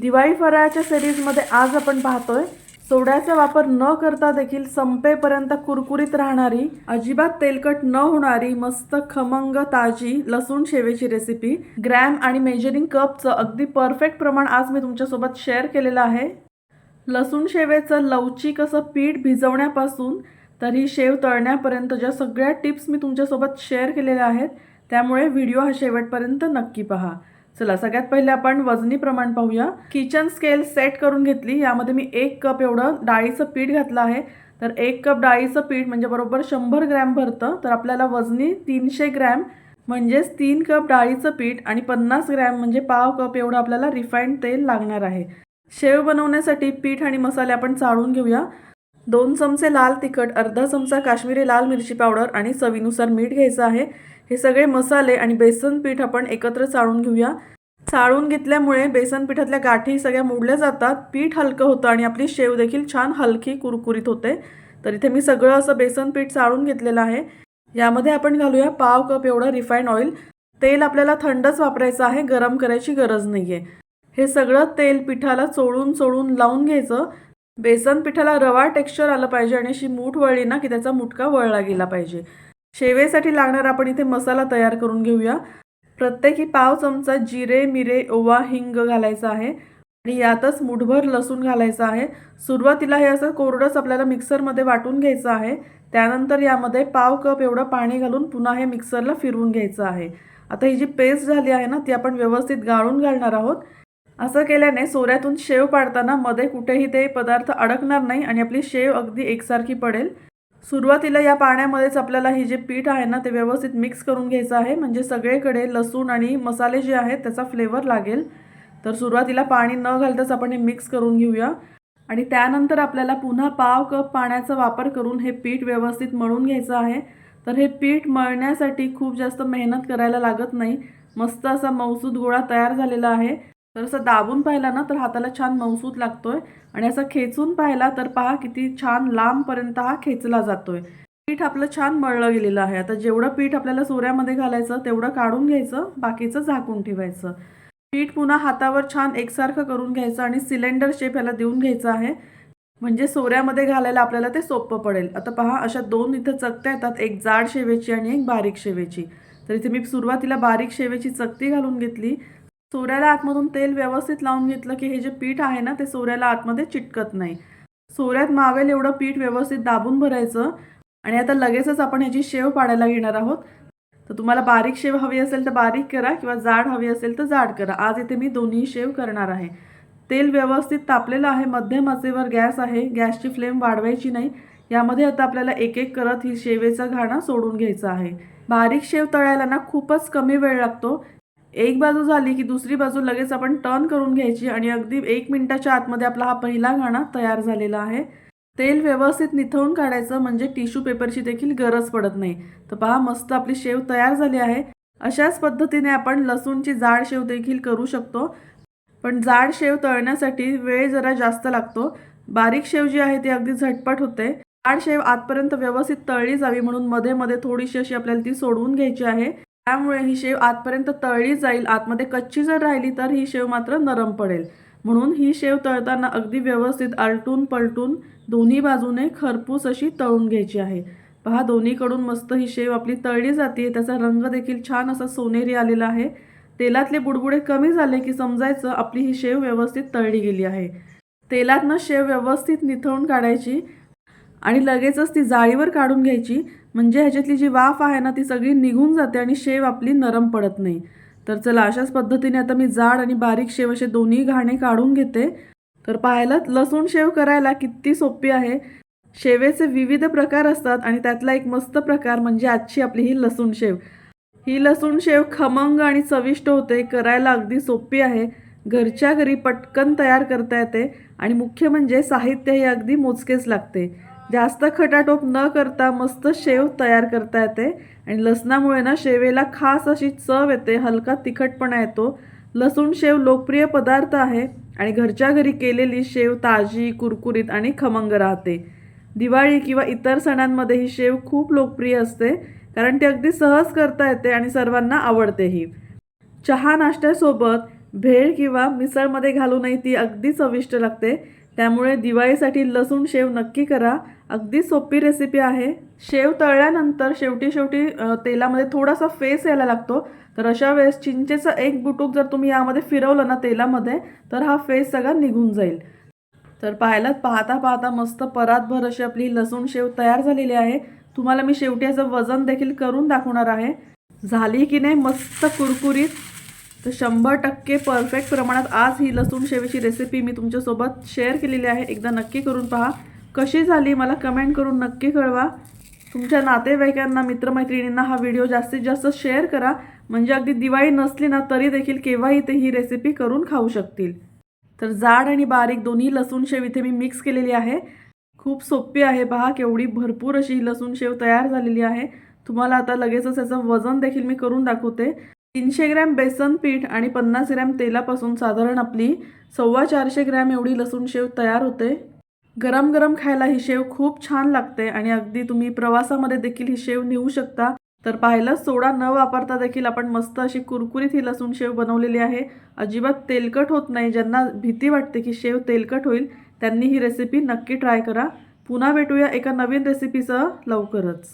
दिवाळी फराळाच्या सिरीजमध्ये आज आपण पाहतोय सोड्याचा वापर न करता देखील संपेपर्यंत कुरकुरीत राहणारी अजिबात तेलकट न होणारी मस्त खमंग ताजी लसूण शेवेची रेसिपी ग्रॅम आणि मेजरिंग कपचं अगदी परफेक्ट प्रमाण आज मी तुमच्यासोबत शेअर केलेलं आहे. लसूण शेवेचं लवचिक असं पीठ भिजवण्यापासून तर ही शेव तळण्यापर्यंत ज्या सगळ्या टिप्स मी तुमच्यासोबत शेअर केलेल्या आहेत त्यामुळे व्हिडिओ हा शेवटपर्यंत नक्की पहा. चला सगळ्यात पहिले आपण वजनी प्रमाण पाहूया. किचन स्केल सेट करून घेतली. यामध्ये मी एक कप एवढं डाळीचं पीठ घातलं आहे. तर एक कप डाळीचं पीठ म्हणजे बरोबर शंभर ग्रॅम भरतं. तर आपल्याला वजनी तीनशे ग्रॅम म्हणजेच तीन कप डाळीचं पीठ आणि पन्नास ग्रॅम म्हणजे पाव कप एवढं आपल्याला रिफाईंड तेल लागणार आहे. शेव बनवण्यासाठी पीठ आणि मसाले आपण चाळून घेऊया. दोन चमचे लाल तिखट अर्धा चमचा काश्मीरी लाल मिरची पावडर आणि चवीनुसार मीठ घ्यायचं आहे. हे सगळे मसाले आणि बेसन पीठ आपण एकत्र चाळून घेऊया. चाळून घेतल्यामुळे बेसन पिठातल्या गाठी सगळ्या मोडल्या जातात. पीठ हलकं होतं आणि आपली शेव देखील छान हलकी कुरकुरीत होते. तर इथे मी सगळं असं बेसन पीठ चाळून घेतलेलं आहे. यामध्ये आपण घालूया पाव कप एवढं रिफाईंड ऑइल. तेल आपल्याला थंडच वापरायचं आहे गरम करायची गरज नाही आहे हे सगळं तेल पिठाला चोळून चोळून लावून घ्यायचं. बेसन पिठाला रवा टेक्स्चर आलं पाहिजे आणि अशी मूठ वळली ना की त्याचा मुटका वळला गेला पाहिजे. शेवेसाठी लागणार आपण इथे मसाला तयार करून घेऊया. प्रत्येकी पाव चमचा जिरे मिरे ओवा हिंग घालायचा आहे. आणि यातच मुठभर लसूण घालायचा आहे. सुरुवातीला हे असं कोरडंच आपल्याला मिक्सरमध्ये वाटून घ्यायचं आहे. त्यानंतर यामध्ये पाव कप एवढं पाणी घालून पुन्हा हे मिक्सरला फिरवून घ्यायचं आहे. आता ही जी पेस्ट झाली आहे ना ती आपण व्यवस्थित गाळून घालणार आहोत. असं केल्याने सोऱ्यातून शेव पाडताना मध्ये कुठेही ते पदार्थ अडकणार नाही आणि आपली शेव अगदी एकसारखी पडेल. सुरुवातीला या पाण्यामध्येच आपल्याला ही जे पीठ आहे ना ते व्यवस्थित मिक्स करून घ्यायचं आहे. म्हणजे सगळीकडे लसूण आणि मसाले जे आहेत त्याचा फ्लेवर लागेल. तर सुरुवातीला पाणी न घालताच आपण हे मिक्स करून घेऊया. आणि त्यानंतर आपल्याला पुन्हा पाव कप पाण्याचा वापर करून हे पीठ व्यवस्थित मळून घ्यायचं आहे. तर हे पीठ मळण्यासाठी खूप जास्त मेहनत करायला लागत नाही. मस्त असा मौसूद गोळा तयार झालेला आहे. तर असं दाबून पाहिला ना तर हाताला छान मऊसूत लागतोय. आणि असं खेचून पाहिला तर पहा किती छान लांबपर्यंत हा खेचला जातोय. पीठ आपलं छान मळलं गेलेलं आहे. आता जेवढं पीठ आपल्याला सोऱ्यामध्ये घालायचं तेवढं काढून घ्यायचं बाकीचं झाकून ठेवायचं. पीठ पुन्हा हातावर छान एकसारखं करून घ्यायचं आणि सिलेंडर शेप ह्याला देऊन घ्यायचं आहे. म्हणजे सोऱ्यामध्ये घालायला आपल्याला ते सोपं पडेल. आता पहा अशा दोन इथं चकत्या येतात. एक जाड शेवेची आणि एक बारीक शेवेची. तर इथे मी सुरुवातीला बारीक शेवेची चकती घालून घेतली. सोऱ्याला आतमधून तेल व्यवस्थित लावून घेतलं की हे जे पीठ आहे ना ते सोऱ्याला आतमध्ये चिटकत नाही. सोऱ्यात मावेल एवढं पीठ व्यवस्थित दाबून भरायचं आणि आता लगेचच आपण ह्याची शेव पाडायला घेणार आहोत. तर तुम्हाला बारीक शेव हवी असेल तर बारीक करा किंवा जाड हवी असेल तर जाड करा. आज इथे मी दोन्ही शेव करणार आहे. तेल व्यवस्थित तापलेलं आहे मध्यम आचेवर गॅस आहे गॅसची फ्लेम वाढवायची नाही. यामध्ये आता आपल्याला एक एक करत ही शेवेचा घाणा सोडून घ्यायचा आहे. बारीक शेव तळायला ना खूपच कमी वेळ लागतो. एक बाजू झाली की दुसरी बाजू लगेच आपण टर्न करून घ्यायची आणि अगदी एक मिनिटाच्या आतमध्ये आपला हा पहिला घाणा तयार झालेला आहे. तेल व्यवस्थित निथवून काढायचं म्हणजे टिश्यू पेपरची देखील गरज पडत नाही. तर पहा मस्त आपली शेव तयार झाली आहे. अशाच पद्धतीने आपण लसूणची जाड शेव देखील करू शकतो. पण जाड शेव तळण्यासाठी वेळ जरा जास्त लागतो. बारीक शेव जी आहे ती अगदी झटपट होते. जाड शेव आतपर्यंत व्यवस्थित तळली जावी म्हणून मध्ये मध्ये थोडीशी अशी आपल्याला ती सोडवून घ्यायची आहे. त्यामुळे ही शेव आतपर्यंत तळली जाईल. आतमध्ये कच्ची जर राहिली तर ही शेव मात्र नरम पडेल. म्हणून ही शेव तळताना अगदी व्यवस्थित आलटून पलटून दोन्ही बाजूने खरपूस अशी तळून घ्यायची आहे. पहा दोन्हीकडून मस्त ही शेव आपली तळली जाते. त्याचा रंग देखील छान असा सोनेरी आलेला आहे. तेलातले बुडबुडे कमी झाले की समजायचं आपली ही शेव व्यवस्थित तळली गेली आहे. तेलातनं शेव व्यवस्थित निथळून काढायची. आणि लगेचच ती जाळीवर काढून घ्यायची. म्हणजे ह्याच्यातली जी वाफ आहे ना ती सगळी निघून जाते आणि शेव आपली नरम पडत नाही. तर चला अशाच पद्धतीने आता मी जाड आणि बारीक शेव असे दोन्ही घाणे काढून घेते. तर पाहायला लसूण शेव करायला किती सोपी आहे. शेवेचे विविध प्रकार असतात आणि त्यातला एक मस्त प्रकार म्हणजे आजची आपली ही लसूण शेव. ही लसूण शेव खमंग आणि चविष्ट होते करायला अगदी सोपी आहे. घरच्या घरी पटकन तयार करता येते आणि मुख्य म्हणजे साहित्य हे अगदी मोजकेच लागते. जास्त खटाटोप न करता मस्त शेव तयार करता येते. आणि लसणामुळे ना शेवेला खास अशी चव येते. हलका तिखटपणा येतो. लसूण शेव लोकप्रिय पदार्थ आहे. आणि घरच्या घरी केलेली शेव ताजी कुरकुरीत आणि खमंग राहते. दिवाळी किंवा इतर सणांमध्ये ही शेव खूप लोकप्रिय असते. कारण ती अगदी सहज करता येते आणि सर्वांना आवडतेही चहा नाश्त्यासोबत भेळ किंवा मिसळमध्ये घालूनही ती अगदी चविष्ट लागते. त्यामुळे दिवाळीसाठी लसूण शेव नक्की करा. अगदी सोपी रेसिपी आहे. शेव तळल्यानंतर शेवटी शेवटी तेलामध्ये थोडासा फेस यायला लागतो. तर अशा वेळेस चिंचेचं एक बुटूक जर तुम्ही यामध्ये फिरवलं ना तेलामध्ये तर हा फेस सगळा निघून जाईल. तर पाहायला पाहता पाहता मस्त परातभर अशी आपली लसूण शेव तयार झालेली आहे. तुम्हाला मी शेवटी याचं वजन देखील करून दाखवणार आहे. झाली की नाही मस्त कुरकुरीत. तर शंभर टक्के परफेक्ट प्रमाणात आज ही लसूण शेवेची रेसिपी मी तुमच्यासोबत शेअर केलेली आहे. एकदा नक्की करून पहा. कशी झाली मला कमेंट करून नक्की कळवा. तुमच्या नातेवाईकांना मित्रमैत्रिणींना हा व्हिडिओ जास्तीत जास्त शेअर करा. म्हणजे अगदी दिवाळी नसली ना तरी देखील केव्हाही ते ही रेसिपी करून खाऊ शकतील. तर जाड आणि बारीक दोन्ही लसूण शेव इथे मी मिक्स केलेली आहे. खूप सोपी आहे पहा केवढी भरपूर अशी ही लसूण शेव तयार झालेली आहे. तुम्हाला आता लगेचच याचं वजन देखील मी करून दाखवते. तीनशे ग्रॅम बेसन पीठ आणि पन्नास ग्रॅम तेलापासून साधारण आपली सव्वा चारशे ग्रॅम एवढी लसूण शेव तयार होते. गरम गरम खायला ही शेव खूप छान लागते आणि अगदी तुम्ही प्रवासामध्ये देखील ही शेव नेऊ शकता. तर पाहिलं सोडा न वापरता देखील आपण मस्त अशी कुरकुरीत ही लसूण शेव बनवलेली आहे. अजिबात तेलकट होत नाही. ज्यांना भीती वाटते की शेव तेलकट होईल त्यांनी ही रेसिपी नक्की ट्राय करा. पुन्हा भेटूया एका नवीन रेसिपीसह लवकरच.